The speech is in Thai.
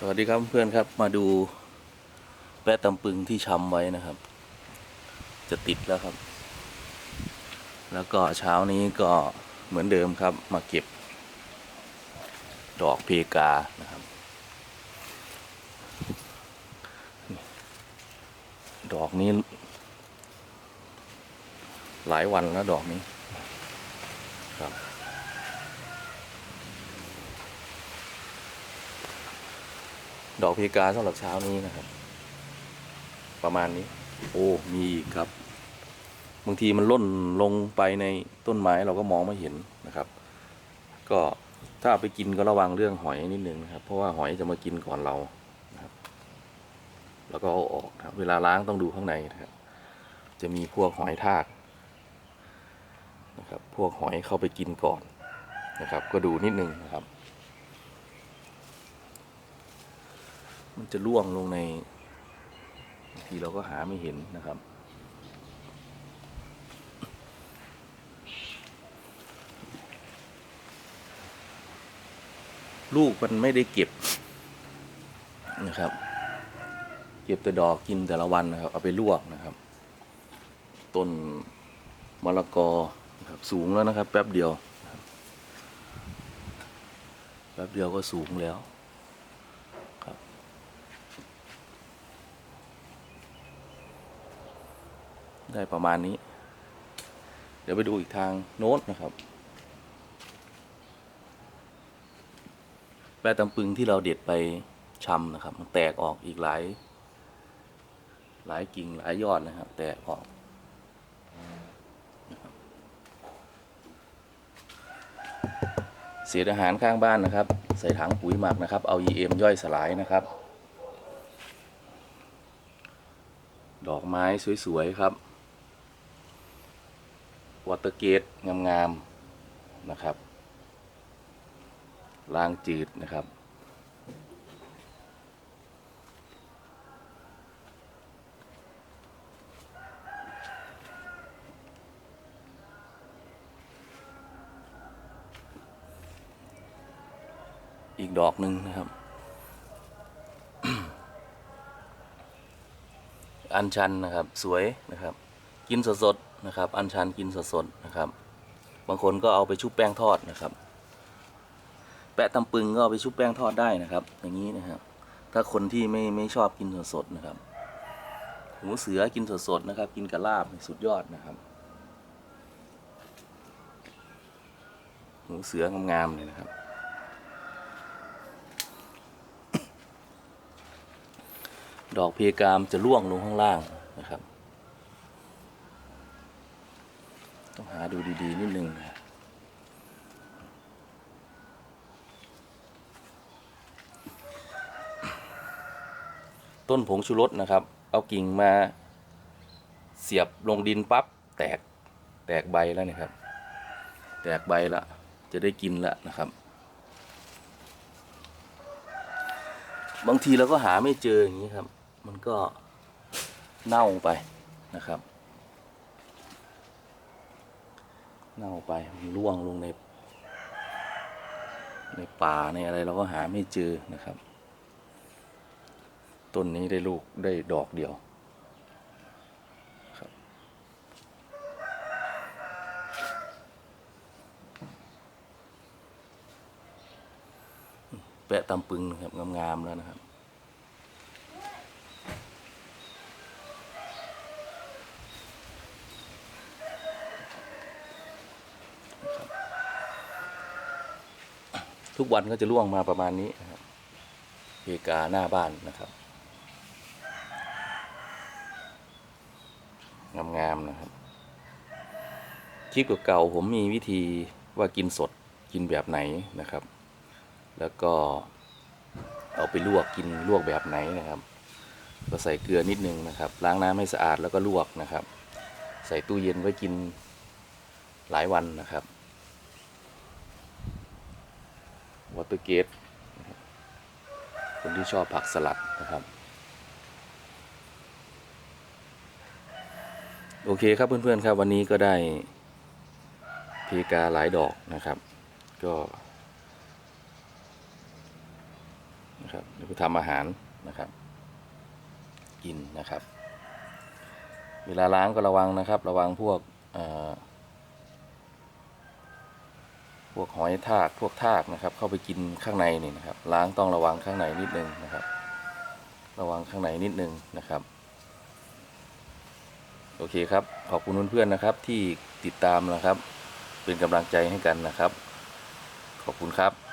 สวัสดีครับเพื่อนครับมาดูแปะตำปึงที่ช้ำไว้นะครับ จะติดแล้วครับ แล้วก็เช้านี้ก็เหมือนเดิมครับ มาเก็บ ดอกเพกานะครับ ดอกนี้ หลายวันแล้วดอกนี้ครับ ดอกเพกาสำหรับเช้านี้นะครับ ประมาณนี้ โอ้มีอีกครับ บางทีมันล่นลงไปในต้นไม้เราก็มองไม่เห็นนะครับ ก็ถ้าไปกินก็ระวังเรื่องหอยนิดนึงนะครับ เพราะว่าหอยจะมากินก่อนเรานะครับ แล้วก็เอาออกครับ เวลาล้างต้องดูข้างในนะครับ จะมีพวกหอยทากนะครับ พวกหอยเข้าไปกินก่อนนะครับ ก็ดูนิดนึงนะครับ มันจะล่วงลงในบางทีเราก็หาไม่เห็นนะครับ ลูกมันไม่ได้เก็บนะครับ เก็บแต่ดอกกินแต่ละวันนะครับ เอาไปลวกนะครับ ต้นมะละกอนะครับสูงแล้วนะครับ แป๊บเดียว แป๊บเดียวก็สูงแล้ว ได้ประมาณนี้ เดี๋ยวไปดูอีกทางโน้ตนะครับ แปรตำปึงที่เราเด็ดไปชำนะครับ มันแตกออกอีกหลาย หลายกิ่งหลายยอดนะครับ แตกออกเศษอาหารข้างบ้านนะครับ ใส่ถังปุ๋ยหมักนะครับ เอา EM ย่อยสลายนะครับ ดอกไม้สวย ๆ ครับ วอเตอร์เกตงามๆนะครับลางจืดนะครับ อีกดอกหนึ่งนะครับ อันชันนะครับ สวยนะครับ กินสดๆ นะครับ อันชันกินสดๆนะครับ บางคนก็เอาไปชุบแป้งทอดนะครับ แปะตำปึงก็เอาไปชุบแป้งทอดได้นะครับ อย่างนี้นะครับ ถ้าคนที่ไม่ไม่ชอบกินสดๆนะครับหมูเสือกินสดๆนะครับ กินกับลาบสุดยอดนะครับ หมูเสืองามๆเลยนะครับ ดอกเพกามจะร่วงลงข้างล่างนะครับ ต้อง หาดูดี ๆ นิดนึงนะต้นผงชูรสนะครับ เอากิ่งมาเสียบลงดินปั๊บแตกแตกใบแล้วนะครับ แตกใบละจะได้กินละนะครับ บางทีเราก็หาไม่เจออย่างนี้ครับ มันก็เน่าไปนะครับ เน่าไปมันร่วงลงในในป่าในอะไรเราก็หาไม่เจอนะครับ ต้นนี้ได้ลูกได้ดอกเดียวครับแปะตำปึงนะครับงามๆแล้วนะครับ ทุกวันก็จะล่วงมาประมาณนี้นะครับเพกาหน้าบ้านนะครับงามๆนะครับคลิปเก่าๆผมมีวิธีว่ากินสดกินแบบไหนนะครับ แล้วก็เอาไปลวกกินลวกแบบไหนนะครับก็ใส่เกลือนิดนึงนะครับ ล้างน้ำให้สะอาดแล้วก็ลวกนะครับ ใส่ตู้เย็นไว้กินหลายวันนะครับ วอเตอร์เกตคนที่ชอบผักสลัดนะครับ โอเคครับเพื่อนๆครับวันนี้ก็ได้เพกาหลายดอกนะครับ ก็นะครับเดี๋ยวไปทำอาหารนะครับ กินนะครับ เวลาล้างก็ระวังนะครับ ระวังพวก วกหอยทากพวกทากนะครับ เข้าไปกินข้างในนี่นะครับ ล้างต้องระวังข้างในนิดนึงนะครับ ระวังข้างในนิดนึงนะครับ โอเคครับ ขอบคุณเพื่อนๆนะครับ ที่ติดตามนะครับ เป็นกำลังใจให้กันนะครับ ขอบคุณครับ